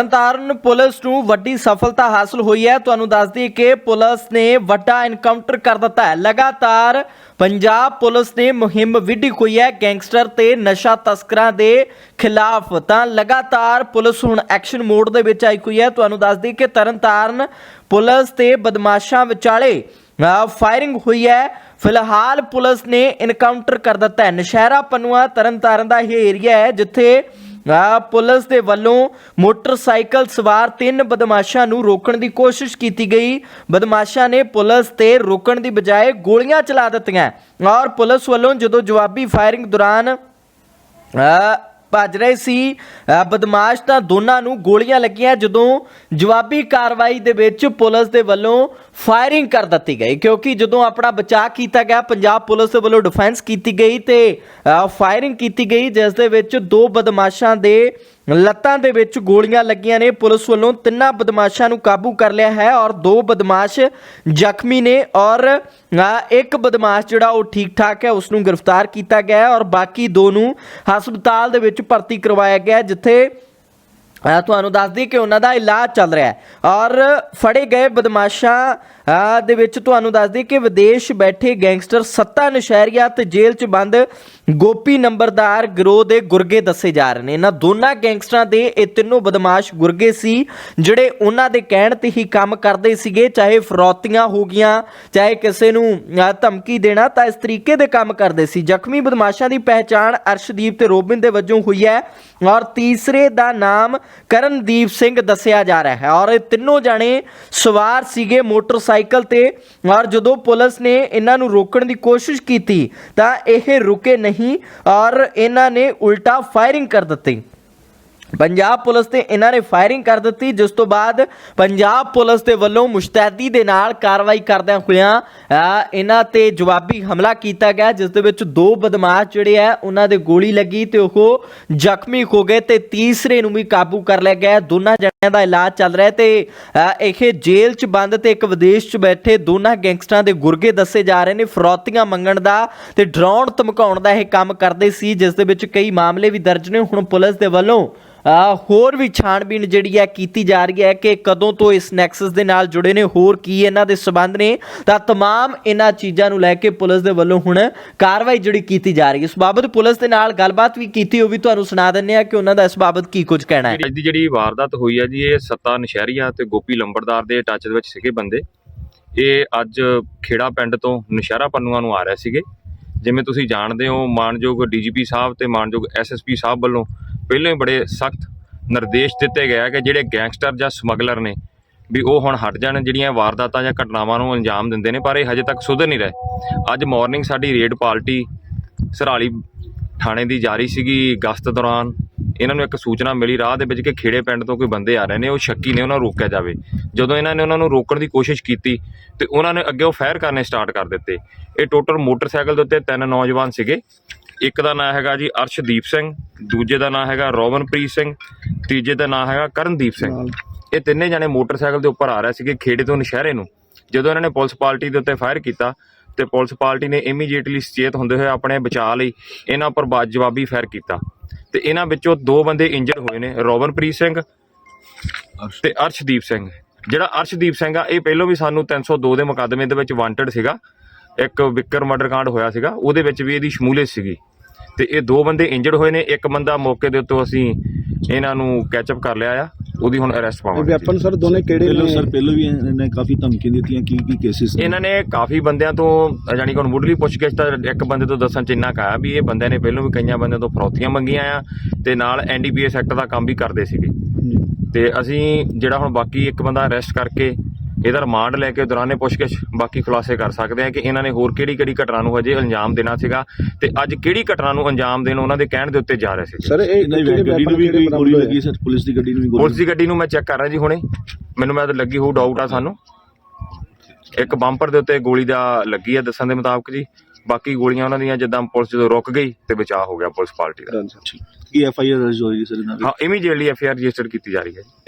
Tarn Taran police ਨੂੰ ਵੱਡੀ ਸਫਲਤਾ ਹਾਸਲ ਹੋਈ ਹੈ। ਤੁਹਾਨੂੰ ਦੱਸ ਦਈਏ ਕਿ ਪੁਲਿਸ ਨੇ ਵੱਡਾ ਐਨਕਾਊਂਟਰ ਕਰ ਦਿੱਤਾ ਹੈ। ਲਗਾਤਾਰ ਪੰਜਾਬ ਪੁਲਿਸ ਨੇ ਮੁਹਿੰਮ ਵਿੱਢੀ ਹੋਈ ਹੈ ਗੈਂਗਸਟਰ ਤੇ ਨਸ਼ਾ ਤਸਕਰਾਂ ਦੇ ਖਿਲਾਫ। ਤਾਂ ਲਗਾਤਾਰ ਪੁਲਿਸ ਹੁਣ ਐਕਸ਼ਨ ਮੋਡ ਦੇ ਵਿੱਚ ਆਈ ਹੋਈ ਹੈ। ਤੁਹਾਨੂੰ ਦੱਸ ਦਈਏ ਕਿ ਤਰਨਤਾਰਨ ਪੁਲਿਸ ਤੇ ਬਦਮਾਸ਼ਾਂ ਵਿਚਾਲੇ ਫਾਇਰਿੰਗ ਹੋਈ ਹੈ। ਫਿਲਹਾਲ ਪੁਲਿਸ ਨੇ ਇਨਕਾਊਂਟਰ ਕਰ ਦਿੱਤਾ ਹੈ। ਨਸ਼ਹਿਰਾ ਪਨੂਆ ਤਰਨਤਾਰਨ ਦਾ ਇਹ ਏਰੀਆ ਹੈ, ਜਿੱਥੇ ਆ ਪੁਲਿਸ ਦੇ ਵੱਲੋਂ ਮੋਟਰਸਾਈਕਲ ਸਵਾਰ ਤਿੰਨ ਬਦਮਾਸ਼ਾਂ ਨੂੰ ਰੋਕਣ ਦੀ ਕੋਸ਼ਿਸ਼ ਕੀਤੀ ਗਈ। ਬਦਮਾਸ਼ਾਂ ਨੇ ਪੁਲਿਸ ਤੇ ਰੋਕਣ ਦੀ ਬਜਾਏ ਗੋਲੀਆਂ ਚਲਾ ਦਿੱਤੀਆਂ। ਔਰ ਪੁਲਿਸ ਵੱਲੋਂ ਜਦੋਂ ਜਵਾਬੀ ਫਾਇਰਿੰਗ ਦੌਰਾਨ ਅ, ਭੱਜ ਰਹੇ ਸੀ। ਬਦਮਾਸ਼ ਤਾਂ ਦੋਨਾਂ ਨੂੰ ਗੋਲੀਆਂ ਲੱਗੀਆਂ ਜਦੋਂ ਜਵਾਬੀ ਕਾਰਵਾਈ ਦੇ ਵਿੱਚ ਪੁਲਿਸ ਦੇ ਵੱਲੋਂ ਫਾਇਰਿੰਗ ਕਰ ਦਿੱਤੀ ਗਈ। ਕਿਉਂਕਿ ਜਦੋਂ ਆਪਣਾ ਬਚਾਅ ਕੀਤਾ ਗਿਆ, ਪੰਜਾਬ ਪੁਲਿਸ ਦੇ ਵੱਲੋਂ ਡਿਫੈਂਸ ਕੀਤੀ ਗਈ ਤੇ ਫਾਇਰਿੰਗ ਕੀਤੀ ਗਈ, ਜਿਸ ਦੇ ਵਿੱਚ ਦੋ ਬਦਮਾਸ਼ਾਂ ਦੇ ਲੱਤਾਂ ਦੇ ਵਿੱਚ ਗੋਲੀਆਂ ਲੱਗੀਆਂ ਨੇ। ਪੁਲਿਸ ਵੱਲੋਂ ਤਿੰਨਾਂ ਬਦਮਾਸ਼ਾਂ ਨੂੰ ਕਾਬੂ ਕਰ ਲਿਆ ਹੈ ਔਰ ਦੋ ਬਦਮਾਸ਼ ਜ਼ਖਮੀ ਨੇ ਔਰ ਇੱਕ ਬਦਮਾਸ਼ ਜਿਹੜਾ ਉਹ ਠੀਕ ਠਾਕ ਹੈ ਉਸ ਨੂੰ ਗ੍ਰਿਫਤਾਰ ਕੀਤਾ ਗਿਆ ਔਰ ਬਾਕੀ ਦੋ ਨੂੰ ਹਸਪਤਾਲ ਦੇ ਵਿੱਚ ਭਰਤੀ ਕਰਵਾਇਆ ਗਿਆ ਜਿੱਥੇ ਤੁਹਾਨੂੰ ਦੱਸ ਦਈਏ ਕਿ ਉਹਨਾਂ ਦਾ ਇਲਾਜ ਚੱਲ ਰਿਹਾ ਹੈ। ਔਰ ਫੜੇ ਗਏ ਬਦਮਾਸ਼ਾਂ ਦੇ ਵਿੱਚ ਤੁਹਾਨੂੰ ਦੱਸ ਦਈਏ ਕਿ ਵਿਦੇਸ਼ ਬੈਠੇ ਗੈਂਗਸਟਰ ਸੱਤਾ ਨਸ਼ਹਿਰੀਆ ਤੇ ਜੇਲ੍ਹ 'ਚ ਬੰਦ, ਗੋਪੀ ਨੰਬਰਦਾਰ ਗਰੋਹ ਦੇ ਗੁਰਗੇ ਦੱਸੇ ਜਾ ਰਹੇ ਨੇ। ਇਹਨਾਂ ਦੋਨਾਂ ਗੈਂਗਸਟਰਾਂ ਦੇ ਇਹ ਤਿੰਨੋਂ ਬਦਮਾਸ਼ ਗੁਰਗੇ ਸੀ, ਜਿਹੜੇ ਉਹਨਾਂ ਦੇ ਕਹਿਣ ਤੇ ਹੀ ਕੰਮ ਕਰਦੇ ਸੀਗੇ, ਚਾਹੇ ਫਰੌਤੀਆਂ ਹੋ ਗਈਆਂ, ਚਾਹੇ ਕਿਸੇ ਨੂੰ ਧਮਕੀ ਦੇਣਾ, ਤਾਂ ਇਸ ਤਰੀਕੇ ਦੇ ਕੰਮ ਕਰਦੇ ਸੀ। ਜ਼ਖਮੀ ਬਦਮਾਸ਼ਾਂ ਦੀ ਪਹਿਚਾਣ ਅਰਸ਼ਦੀਪ ਤੇ ਰੋਬਿਨ ਦੇ ਵਜੋਂ ਹੋਈ ਹੈ। ਔਰ ਤੀਸਰੇ ਦਾ ਨਾਮ ਕਰਨਦੀਪ ਸਿੰਘ ਦੱਸਿਆ ਜਾ ਰਿਹਾ ਹੈ। ਔਰ ਇਹ ਤਿੰਨੋਂ ਜਾਣੇ ਸਵਾਰ ਸੀਗੇ ਮੋਟਰਸਾਈਕਲ ਤੇ। ਔਰ ਜਦੋਂ ਪੁਲਿਸ ਨੇ ਇਹਨਾਂ ਨੂੰ ਰੋਕਣ ਦੀ ਕੋਸ਼ਿਸ਼ ਕੀਤੀ ਤਾਂ ਇਹ ਰੁਕੇ ਨਹੀਂ। ਔਰ ਇਹਨਾਂ ਨੇ ਉਲਟਾ ਫਾਇਰਿੰਗ ਕਰ ਦਿੱਤੀ। ਪੰਜਾਬ ਪੁਲਿਸ ਤੇ ਇਹਨਾਂ ਨੇ ਫਾਇਰਿੰਗ ਕਰ ਦਿੱਤੀ, ਜਿਸ ਤੋਂ ਬਾਅਦ ਪੰਜਾਬ ਪੁਲਿਸ ਦੇ ਵੱਲੋਂ ਮੁਸ਼ਤੈਦੀ ਦੇ ਨਾਲ ਕਾਰਵਾਈ ਕਰਦਿਆਂ ਹੋਇਆਂ ਇਹਨਾਂ ਤੇ ਜਵਾਬੀ ਹਮਲਾ ਕੀਤਾ ਗਿਆ, ਜਿਸ ਦੇ ਵਿੱਚ ਦੋ ਬਦਮਾਸ਼ ਜਿਹੜੇ ਆ, ਉਹਨਾਂ ਦੇ ਗੋਲੀ ਲੱਗੀ ਤੇ ਉਹ ਜ਼ਖਮੀ ਹੋ ਗਏ ਤੇ ਤੀਸਰੇ ਨੂੰ ਵੀ ਕਾਬੂ ਕਰ ਲਿਆ ਗਿਆ। ਦੋਨਾਂ ਦਾ ਇਲਾਜ ਚੱਲ ਰਿਹਾ ਹੈ ਤੇ ਅ, ਇਹ ਜੇਲ੍ਹ 'ਚ ਬੰਦ ਤੇ ਇੱਕ ਵਿਦੇਸ਼ 'ਚ ਬੈਠੇ ਦੋਨਾਂ ਗੈਂਗਸਟਰਾਂ ਦੇ ਗੁਰਗੇ ਦੱਸੇ ਜਾ ਰਹੇ ਨੇ ਫਰੌਤੀਆਂ ਮੰਗਣ ਦਾ ਤੇ ਡਰਾਉਣ ਧਮਕਾਉਣ ਦਾ ਇਹ ਕੰਮ ਕਰਦੇ ਸੀ ਜਿਸ ਦੇ ਵਿੱਚ ਕਈ ਮਾਮਲੇ ਵੀ ਦਰਜ ਨੇ ਹੁਣ ਪੁਲਿਸ ਦੇ ਵੱਲੋਂ ਅ, ਹੋਰ ਵੀ ਛਾਣਬੀਣ ਜਿਹੜੀ ਹੈ ਕੀਤੀ ਜਾ ਰਹੀ ਹੈ ਕਿ ਕਦੋਂ ਤੋਂ ਇਸ ਨੈਕਸਸ ਦੇ ਨਾਲ ਜੁੜੇ ਨੇ ਹੋਰ ਕੀ ਇਹਨਾਂ ਦੇ ਸਬੰਧ ਨੇ ਤਾਂ तमाम ਇਹਨਾਂ ਚੀਜ਼ਾਂ ਨੂੰ ਲੈ ਕੇ ਪੁਲਿਸ ਦੇ ਵੱਲੋਂ ਹੁਣ ਕਾਰਵਾਈ ਜਿਹੜੀ ਕੀਤੀ ਜਾ ਰਹੀ ਹੈ ਇਸ ਬਾਬਤ ਪੁਲਿਸ ਦੇ ਨਾਲ ਗੱਲਬਾਤ ਵੀ ਕੀਤੀ ਉਹ ਵੀ ਤੁਹਾਨੂੰ ਸੁਣਾ ਦਿੰਨੇ ਆ ਕਿ ਉਹਨਾਂ ਦਾ ਇਸ ਬਾਬਤ ਕੀ ਕੁਝ ਕਹਿਣਾ ਹੈ ਅੱਜ ਦੀ ਜਿਹੜੀ ਵਾਰਦਾਤ ਹੋਈ ਹੈ ਜੀ, ਇਹ ਸੱਤਾ ਨਸ਼ਹਿਰੀਆ ਤੇ ਗੋਪੀ ਲੰਬੜਦਾਰ ਦੇ ਟੱਚ ਦੇ ਵਿੱਚ ਸੀਗੇ ਬੰਦੇ। ਇਹ ਅੱਜ ਖੇੜਾ ਪਿੰਡ ਤੋਂ ਨਸ਼ਹਿਰਾ ਪੰਨੂਆਂ ਨੂੰ ਆ ਰਹੇ ਸੀਗੇ। ਜਿਵੇਂ ਤੁਸੀਂ ਜਾਣਦੇ ਹੋ, ਮਾਨਯੋਗ ਡੀਜੀਪੀ ਸਾਹਿਬ ਤੇ ਮਾਨਯੋਗ ਐਸਐਸਪੀ ਸਾਹਿਬ ਵੱਲੋਂ ਪਹਿਲਾਂ ਹੀ ਬੜੇ ਸਖਤ ਨਿਰਦੇਸ਼ ਦਿੱਤੇ ਗਏ ਆ ਕਿ ਜਿਹੜੇ ਗੈਂਗਸਟਰ ਜਾਂ ਸਮਗਲਰ ਨੇ, ਵੀ ਉਹ ਹੁਣ ਹਟ ਜਾਣ, ਜਿਹੜੀਆਂ ਵਾਰਦਾਤਾਂ ਜਾਂ ਘਟਨਾਵਾਂ ਨੂੰ ਅੰਜਾਮ ਦਿੰਦੇ ਨੇ, ਪਰ ਇਹ ਹਜੇ ਤੱਕ ਸੁਧਰ ਨਹੀਂ ਰਹੇ। ਅੱਜ ਮਾਰਨਿੰਗ ਸਾਡੀ ਰੇਡ ਪਾਰਟੀ ਸਰਾਲੀ ਥਾਣੇ ਦੀ ਜਾਰੀ ਸੀਗੀ ਗਸ਼ਤ ਦੌਰਾਨ। ਇਹਨਾਂ ਨੂੰ ਇੱਕ ਸੂਚਨਾ ਮਿਲੀ ਰਾਹ ਦੇ ਵਿੱਚ ਕਿ ਖੇੜੇ ਪਿੰਡ ਤੋਂ ਕੋਈ ਬੰਦੇ ਆ ਰਹੇ ਨੇ ਉਹ ਸ਼ੱਕੀ ਨੇ ਉਹਨਾਂ ਨੂੰ ਰੋਕਿਆ ਜਾਵੇ। ਜਦੋਂ ਇਹਨਾਂ ਨੇ ਉਹਨਾਂ ਨੂੰ ਰੋਕਣ ਦੀ ਕੋਸ਼ਿਸ਼ ਕੀਤੀ ਤੇ ਉਹਨਾਂ ਨੇ ਅੱਗੇ ਉਹ ਫਾਇਰ ਕਰਨੇ ਸਟਾਰਟ ਕਰ ਦਿੱਤੇ। ਇਹ ਟੋਟਲ ਮੋਟਰਸਾਈਕਲ ਦੇ ਉੱਤੇ ਤਿੰਨ ਨੌਜਵਾਨ ਸੀਗੇ। ਇੱਕ ਦਾ ਨਾਮ ਹੈਗਾ ਜੀ ਅਰਸ਼ਦੀਪ ਸਿੰਘ ਦੂਜੇ ਦਾ ਨਾਮ ਹੈਗਾ ਰੋਵਨਪ੍ਰੀਤ ਸਿੰਘ ਤੀਜੇ ਦਾ ਨਾਮ ਹੈਗਾ ਕਰਨਦੀਪ ਸਿੰਘ। ਇਹ ਤਿੰਨੇ ਜਣੇ ਮੋਟਰਸਾਈਕਲ ਦੇ ਉੱਪਰ ਆ ਰਹੇ ਸੀਗੇ ਖੇੜੇ ਤੋਂ ਨਸ਼ਹਿਰੇ ਨੂੰ। ਜਦੋਂ ਇਹਨਾਂ ਨੇ ਪੁਲਿਸ ਪਾਰਟੀ ਦੇ ਉੱਤੇ ਫਾਇਰ ਕੀਤਾ ਤੇ ਪੁਲਿਸ ਪਾਰਟੀ ਨੇ ਇਮੀਡੀਏਟਲੀ ਸੁਚੇਤ ਹੁੰਦੇ ਹੋਏ ਆਪਣੇ ਬਚਾਅ ਲਈ ਇਹਨਾਂ ਉੱਪਰ ਬਾ- ਜਵਾਬੀ ਫਾਇਰ ਕੀਤਾ। ਤੇ ਇਹਨਾਂ ਵਿੱਚੋਂ ਦੋ ਬੰਦੇ ਇੰਜਰ ਹੋਏ ਨੇ ਰੋਵਨਪ੍ਰੀਤ ਸਿੰਘ ਤੇ ਅਰਸ਼ਦੀਪ ਸਿੰਘ। ਜਿਹੜਾ ਅਰਸ਼ਦੀਪ ਸਿੰਘ ਆ ਇਹ ਪਹਿਲਾਂ ਵੀ ਸਾਨੂੰ 302 ਦੇ ਮੁਕੱਦਮੇ ਦੇ ਵਿੱਚ ਵਾਂਟਡ ਸੀਗਾ। ਇੱਕ ਵਿਕਰ ਮਰਡਰ ਕਾਂਡ ਹੋਇਆ ਸੀਗਾ ਉਹਦੇ ਵਿੱਚ ਵੀ ਇਹਦੀ ਸ਼ਮੂਲੀਅਤ ਸੀਗੀ। ਤੇ ਇਹ ਦੋ ਬੰਦੇ ਇੰਜਰਡ ਹੋਏ ਨੇ ਇੱਕ ਬੰਦਾ ਮੌਕੇ ਦੇ ਉੱਤੇ ਅਸੀਂ ਇਹਨਾਂ ਨੂੰ ਕੈਚਅਪ ਕਰ ਲਿਆ ਆ। ਉਹਦੀ ਹੁਣ ਅਰੈਸਟ ਇਹ ਪਾਵਾਂਗੇ ਵੈਪਨ ਸਰ ਦੋਨੇ ਕਿਹੜੇ ਪਹਿਲਾਂ ਨੇ? ਸਰ ਪਹਿਲਾਂ ਵੀ ਇਹਨੇ ਕਾਫੀ ਧਮਕੀਆਂ ਦਿੱਤੀਆਂ ਕੀ ਕੀ ਕੇਸਿਸ ਇਹਨਾਂ ਨੇ ਕਾਫੀ ਬੰਦਿਆਂ ਤੋਂ ਜਾਨੀ ਕਿ ਹੁਣ ਮੁੱਢਲੀ ਪੁੱਛਗਿੱਛ ਤਾਂ ਇੱਕ ਬੰਦੇ ਤੋਂ ਦੱਸਣ ਚ ਇੰਨਾ ਕਾਇਆ ਵੀ ਇਹ ਬੰਦਿਆਂ ਨੇ ਪਹਿਲਾਂ ਵੀ ਕਈਆਂ ਬੰਦਿਆਂ ਤੋਂ ਫਰੌਤੀਆਂ ਮੰਗੀਆਂ ਆ ਤੇ ਨਾਲ ਐਨਡੀਪੀਐਸ ਐਕਟ ਦਾ ਕੰਮ ਵੀ ਕਰਦੇ ਸੀਗੇ। ਤੇ ਅਸੀਂ ਜਿਹੜਾ ਹੁਣ ਬਾਕੀ ਇੱਕ ਬੰਦਾ ਅਰੈਸਟ ਕਰਕੇ ਇਹਦਾ ਰਿਮਾਂਡ ਲੈ ਕੇ ਦੌਰਾਨੇ ਪੁੱਛਗਿੱਛ ਬਾਕੀ ਖੁਲਾਸੇ ਕਰ ਸਕਦੇ ਆ ਕਿ ਇਹਨਾਂ ਨੇ ਹੋਰ ਕਿਹੜੀ ਕਿਹੜੀ ਘਟਨਾ ਨੂੰ ਹਜੇ ਅੰਜਾਮ ਦੇਣਾ ਸੀਗਾ ਤੇ ਅੱਜ ਕਿਹੜੀ ਘਟਨਾ ਨੂੰ ਅੰਜਾਮ ਦੇਣ ਉਹਨਾਂ ਦੇ ਕਹਿਣ ਦੇ ਉੱਤੇ ਜਾ ਰਹੇ ਸੀ ਸਰ ਇਹ ਗੱਡੀ ਨੂੰ ਵੀ ਕੋਈ ਗੋਲੀ ਲੱਗੀ ਸਰ? ਪੁਲਿਸ ਦੀ ਗੱਡੀ ਨੂੰ ਵੀ ਗੋਲੀ ਪੁਲਿਸ ਦੀ ਗੱਡੀ ਨੂੰ ਮੈਂ ਚੈੱਕ ਕਰ ਰਿਹਾ ਜੀ ਹੁਣੇ। ਮੈਨੂੰ ਮੈਂ ਤਾਂ ਲੱਗੀ ਹੋਊ ਡਾਊਟ ਆ ਸਾਨੂੰ। ਇੱਕ ਬੰਪਰ ਦੇ ਉੱਤੇ ਗੋਲੀ ਦਾ ਲੱਗੀ ਆ ਦੱਸਣ ਦੇ ਮੁਤਾਬਕ ਜੀ। ਬਾਕੀ ਗੋਲੀਆਂ ਉਹਨਾਂ ਦੀਆਂ ਜਿੱਦਾਂ ਪੁਲਿਸ ਜਦੋਂ ਰੁਕ ਗਈ ਤੇ ਬਚਾਅ ਹੋ ਗਿਆ ਪੁਲਿਸ ਪਾਰਟੀ ਦਾ? ਕੀ ਐਫ ਆਈ ਆਰ ਦਰਜ ਹੋਈ ਸਰ ਇਹਨਾਂ ਦੀ? ਹਾਂ ਇਮੀਡੀਏਟਲੀ ਐਫ ਆਰ ਰਜਿਸਟਰ ਕੀਤੀ ਜਾ ਰਹੀ ਹੈ ਜੀ।